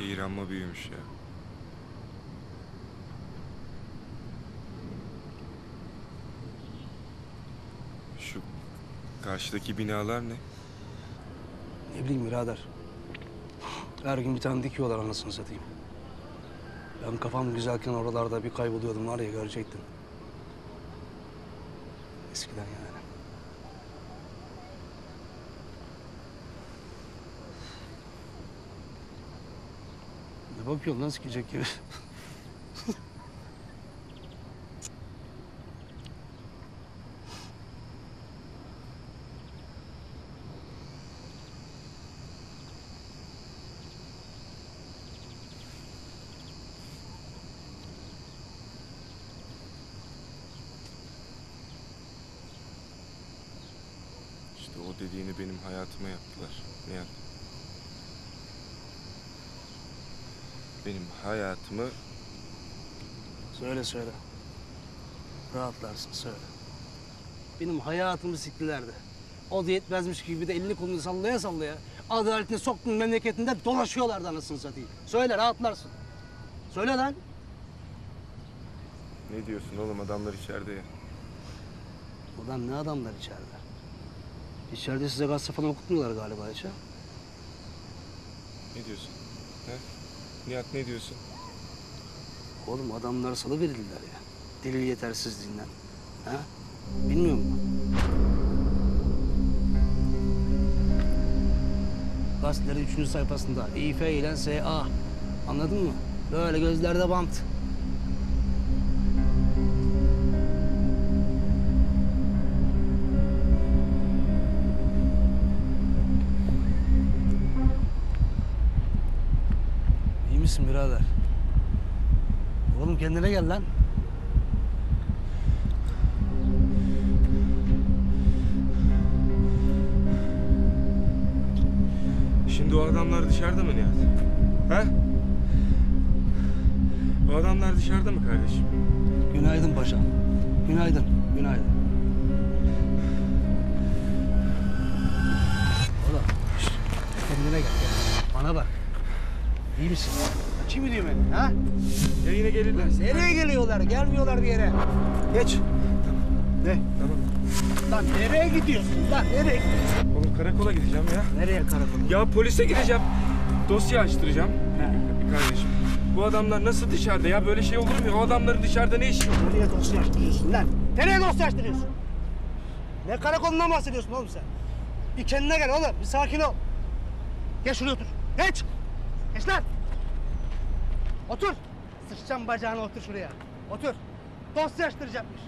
Şehir amma büyümüş ya. Şu karşıdaki binalar ne? Ne bileyim birader. Her gün bir tane dikiyorlar anasını satayım. Ben kafam güzelken oralarda bir kayboluyordum var ya görecektin. Eskiden yani. Ne bakıyorsun lan sikecek gibi? İşte o dediğini benim hayatıma yaptılar. Nihat. Benim hayatımı Söyle söyle. Rahatlarsın söyle. Benim hayatımı siktilerdi. O da yetmezmiş gibi de elini kolunu sallaya sallaya adaletini soktun memleketinde dolaşıyorlardı anasını satayım. Söyle rahatlarsın. Söyle lan. ne diyorsun oğlum adamlar içeride ya. Ulan ne adamlar içeride. İçeride size gazete falan okutmuyorlar galiba hiç ha? Ne diyorsun? He? Nihat ne diyorsun? Oğlum adamlar salı verildiler ya. Delil yetersizliğinden. Ha? Bilmiyor musun? Gazetelerin üçüncü sayfasında İF ile SA. Anladın mı? Böyle gözlerde bant. Misin birader? Oğlum kendine gel lan. Şimdi o adamlar dışarıda mı Nihat? Ha? O adamlar dışarıda mı kardeşim? Günaydın paşam. Günaydın, günaydın. Oğlum, şşt, kendine gel. gel. Bana bak. İyi misin? Kim diyor beni, ha? Ya yine gelirler. Nereye geliyorlar? Gelmiyorlar bir yere. Geç. Ne? Tamam. Lan nereye gidiyorsun? Lan nereye gidiyorsun? Oğlum karakola gideceğim ya. Nereye karakola? Ya polise gideceğim. Dosya açtıracağım. Kardeşim. Bu adamlar nasıl dışarıda ya? Böyle şey olur mu? ya? O adamların dışarıda ne işi var? Nereye dosya açtırıyorsun lan? Nereye dosya açtırıyorsun? Ne karakolundan bahsediyorsun oğlum sen? Bir kendine gel oğlum, bir sakin ol. Geç şuraya otur. Geç! Geç lan! Otur! Sıçacağım bacağına otur şuraya. Otur. Dosya açtıracakmış.